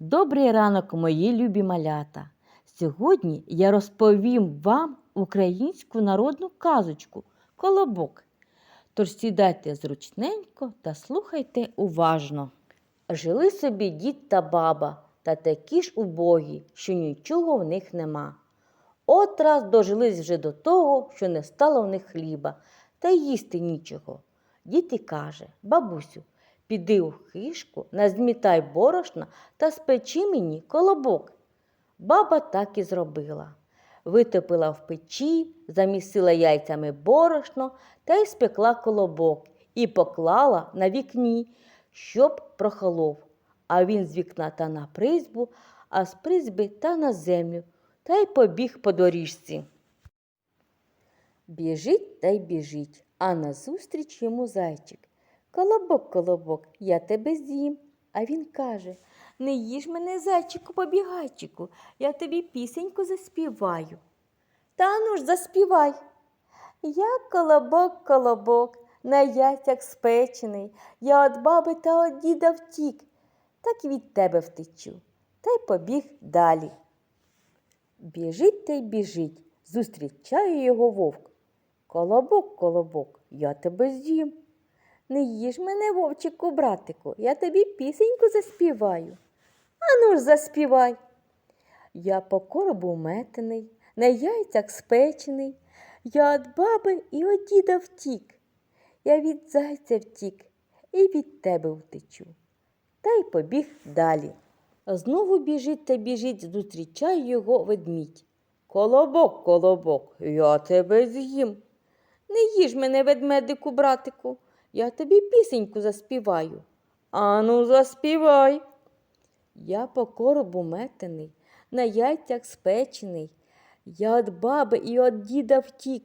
Добрий ранок, мої любі малята. Сьогодні я розповім вам українську народну казочку Колобок. Тож сідайте зручненько та слухайте уважно. Жили собі дід та баба, та такі ж убогі, що нічого в них нема. От раз дожились вже до того, що не стало в них хліба, та їсти нічого. Дід і каже, бабусю, піди у хишку, назмітай борошна та спечи мені колобок. Баба так і зробила. Витопила в печі, замісила яйцями борошно та й спекла колобок і поклала на вікні, щоб прохолов. А він з вікна та на призьбу, а з призьби та на землю, та й побіг по доріжці. Біжить та й біжить, а назустріч йому зайчик. Колобок, колобок, я тебе з'їм. А він каже Не їж мене, зайчику, побігайчику, я тобі пісеньку заспіваю. Та ну ж заспівай. Я колобок, колобок, на яйцях спечений, я от баби та от діда втік, так від тебе втечу, та й побіг далі. Біжить та й біжить, зустрічає його вовк. Колобок, колобок, я тебе з'їм. Не їж мене, вовчику, братику, я тобі пісеньку заспіваю. Ану ж заспівай. Я по коробу метений, на яйцях спечений, я від баби і від діда втік. Я від зайця втік і від тебе втечу. Та й побіг далі. Знову біжить та біжить, зустрічає його ведмідь. Колобок, колобок, я тебе з'їм. Не їж мене, ведмедику, братику, я тобі пісеньку заспіваю. Ану, заспівай. Я по коробу метений, на яйцях спечений. Я від баби і від діда втік.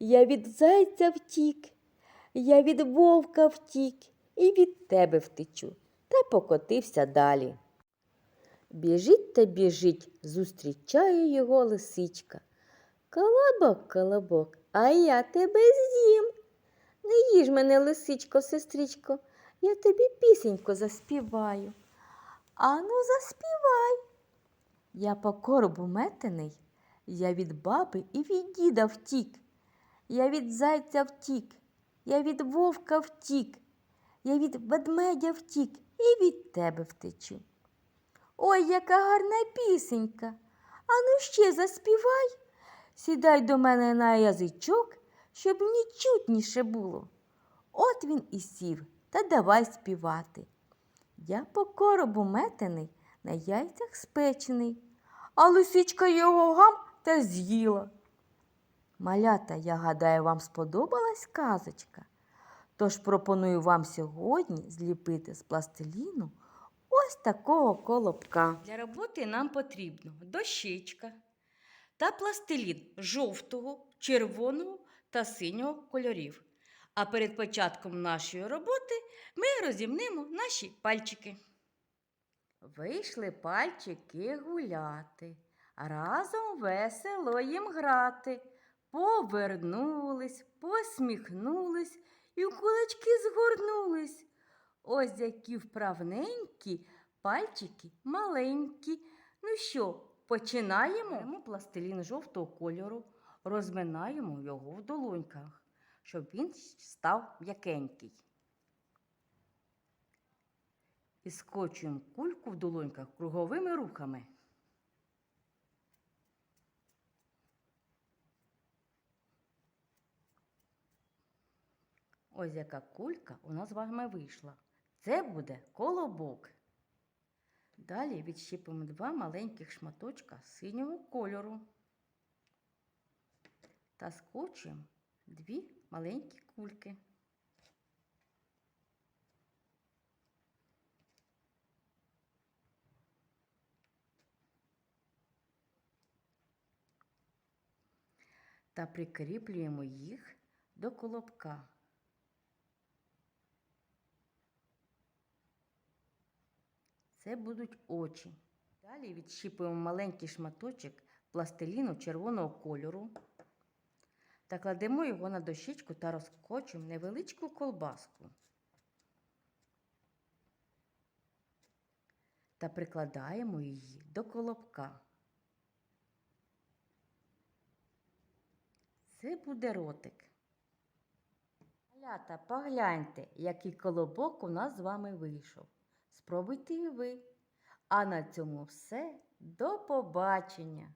Я від зайця втік, я від вовка втік і від тебе втечу, та покотився далі. Біжить та біжить, зустрічає його лисичка. Колобок, колобок, а я тебе з'їм. Не їж мене, лисичко, сестричко, я тобі пісеньку заспіваю. Ану, заспівай. Я по коробу метений, я від баби і від діда втік. Я від зайця втік, я від вовка втік, я від ведмедя втік і від тебе втечу. Ой, яка гарна пісенька. Ану ще заспівай. Сідай до мене на язичок, щоб мені чутніше було. От він і сів та давай співати. Я по коробу метений, на яйцях спечений, а лисичка його гам та з'їла. Малята, я гадаю, вам сподобалась казочка. Тож пропоную вам сьогодні зліпити з пластиліну ось такого колобка. Для роботи нам потрібно дощечка та пластилін жовтого, червоного та синього кольорів. А перед початком нашої роботи ми розімнемо наші пальчики. Вийшли пальчики гуляти, разом весело їм грати. Повернулись, посміхнулись і в кулачки згорнулись. Ось які вправненькі пальчики маленькі. Ну що, починаємо? Беремо пластилін жовтого кольору, розминаємо його в долоньках, щоб він став м'якенький. І скочуємо кульку в долоньках круговими рухами. Ось яка кулька у нас з вами вийшла. Це буде колобок. Далі відщипимо два маленьких шматочка синього кольору та скочуємо дві маленькі кульки. Та прикріплюємо їх до колобка. Це будуть очі. Далі відщіпуємо маленький шматочок пластиліну червоного кольору та кладемо його на дощечку та розкочуємо невеличку колбаску. та прикладаємо її до колобка. Це буде ротик. Малята, погляньте, який колобок у нас з вами вийшов. Спробуйте і ви. А на цьому все. До побачення!